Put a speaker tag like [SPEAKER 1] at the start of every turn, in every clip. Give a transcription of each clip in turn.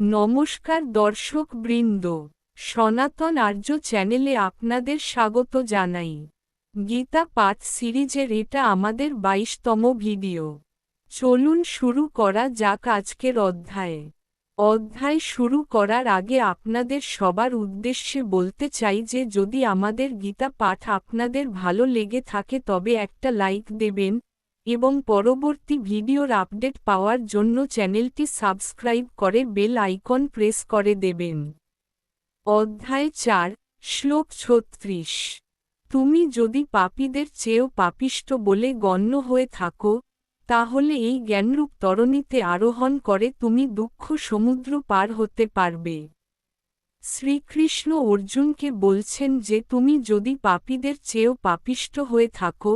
[SPEAKER 1] নমস্কার দর্শক বৃন্দ, সনাতন আর্য চ্যানেলে আপনাদের স্বাগত জানাই। গীতা পাঠ সিরিজের এটা আমাদের বাইশতম ভিডিও। চলুন শুরু করা যাক আজকের অধ্যায়ে। অধ্যায় শুরু করার আগে আপনাদের সবার উদ্দেশ্যে বলতে চাই যে যদি আমাদের গীতা পাঠ আপনাদের ভালো লেগে থাকে তবে একটা লাইক দেবেন এবং পরবর্তী ভিডিওর আপডেট পাওয়ার জন্য চ্যানেলটি সাবস্ক্রাইব করে বেল আইকন প্রেস করে দেবেন। অধ্যায় চার, শ্লোক ছত্রিশ। তুমি যদি পাপীদের চেয়েও পাপিষ্ট বলে গণ্য হয়ে থাকো, তাহলে এই জ্ঞানরূপ তরণীতে আরোহণ করে তুমি দুঃখ সমুদ্র পার হতে পারবে। শ্রীকৃষ্ণ অর্জুনকে বলছেন যে তুমি যদি পাপীদের চেয়েও পাপিষ্ট হয়ে থাকো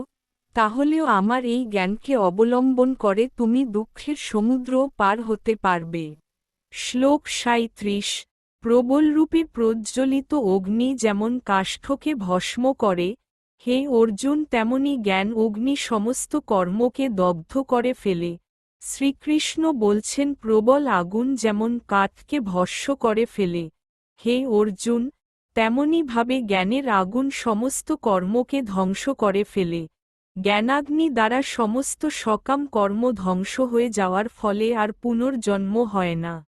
[SPEAKER 1] তাহলেও আমার এই জ্ঞানকে অবলম্বন করে তুমি দুঃখের সমুদ্রও পার হতে পারবে। শ্লোক সাঁত্রিশ প্রবলরূপে প্রজ্জ্বলিত অগ্নি যেমন কাষ্ঠকে ভস্ম করে, হে অর্জুন তেমনি জ্ঞান অগ্নি সমস্ত কর্মকে দগ্ধ করে ফেলে। শ্রীকৃষ্ণ বলছেন প্রবল আগুন যেমন কাঠকে ভস্য করে ফেলে, হে অর্জুন, তেমনিভাবে জ্ঞানের আগুন সমস্ত কর্মকে ধ্বংস করে ফেলে। জ্ঞানাগ্নি দ্বারা সমস্ত সকাম কর্ম ধ্বংস হয়ে যাওয়ার ফলে আর পুনর্জন্ম হয় না।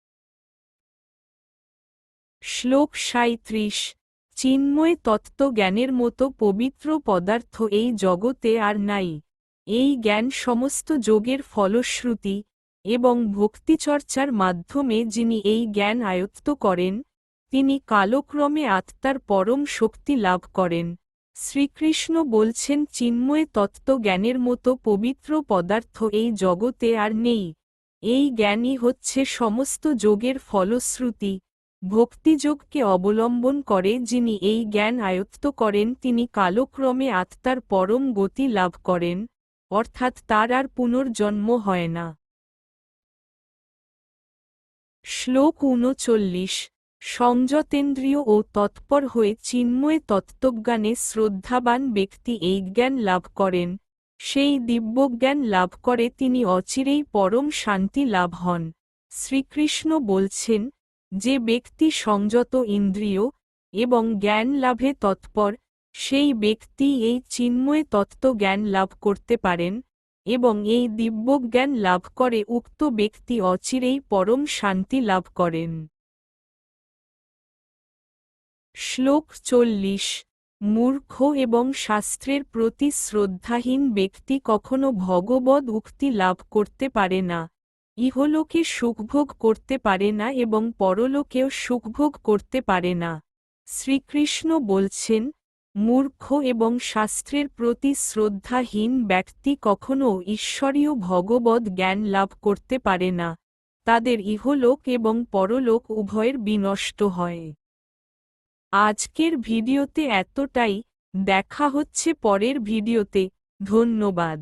[SPEAKER 1] শ্লোক সাঁত্রিশ চিন্ময় তত্ত্বজ্ঞানের মতো পবিত্র পদার্থ এই জগতে আর নাই। এই জ্ঞান সমস্ত যোগের ফলশ্রুতি এবং ভক্তিচর্চার মাধ্যমে যিনি এই জ্ঞান আয়ত্ত করেন, তিনি কালক্রমে আত্মার পরম শক্তি লাভ করেন। শ্রীকৃষ্ণ বলছেন, চিন্ময় তত্ত্বজ্ঞানের মতো পবিত্র পদার্থ এই জগতে আর নেই। এই জ্ঞানই হচ্ছে সমস্ত যোগের ফলশ্রুতি। ভক্তিযোগকে অবলম্বন করে যিনি এই জ্ঞান আয়ত্ত করেন, তিনি কালক্রমে আত্মার পরম গতি লাভ করেন, অর্থাৎ তার আর পুনর্জন্ম হয় না। শ্লোক উনচল্লিশ সংযতেন্দ্রিয় ও তৎপর হয়ে চিন্ময় তত্ত্বজ্ঞানে শ্রদ্ধাবান ব্যক্তি এই জ্ঞান লাভ করেন। সেই দিব্যজ্ঞান লাভ করে তিনি অচিরেই পরম শান্তি লাভ হন। শ্রীকৃষ্ণ বলছেন, যে ব্যক্তি সংযত ইন্দ্রিয় এবং জ্ঞান লাভে তৎপর, সেই ব্যক্তি এই চিন্ময় তত্ত্ব জ্ঞান লাভ করতে পারেন এবং এই দিব্যজ্ঞান লাভ করে উক্ত ব্যক্তি অচিরেই পরম শান্তি লাভ করেন। শ্লোক চল্লিশ। মূর্খ এবং শাস্ত্রের প্রতি শ্রদ্ধাহীন ব্যক্তি কখনো ভগবদ উক্তি লাভ করতে পারে না। ইহলোকে সুখভোগ করতে পারে না এবং পরলোকেও সুখভোগ করতে পারে না। শ্রীকৃষ্ণ বলছেন, মূর্খ এবং শাস্ত্রের প্রতি শ্রদ্ধাহীন ব্যক্তি কখনও ঈশ্বরীয় ভগবদ জ্ঞান লাভ করতে পারে না। তাদের ইহলোক এবং পরলোক উভয়ের বিনষ্ট হয়। আজকের ভিডিওতে এতটাই। দেখা হচ্ছে পরের ভিডিওতে। ধন্যবাদ।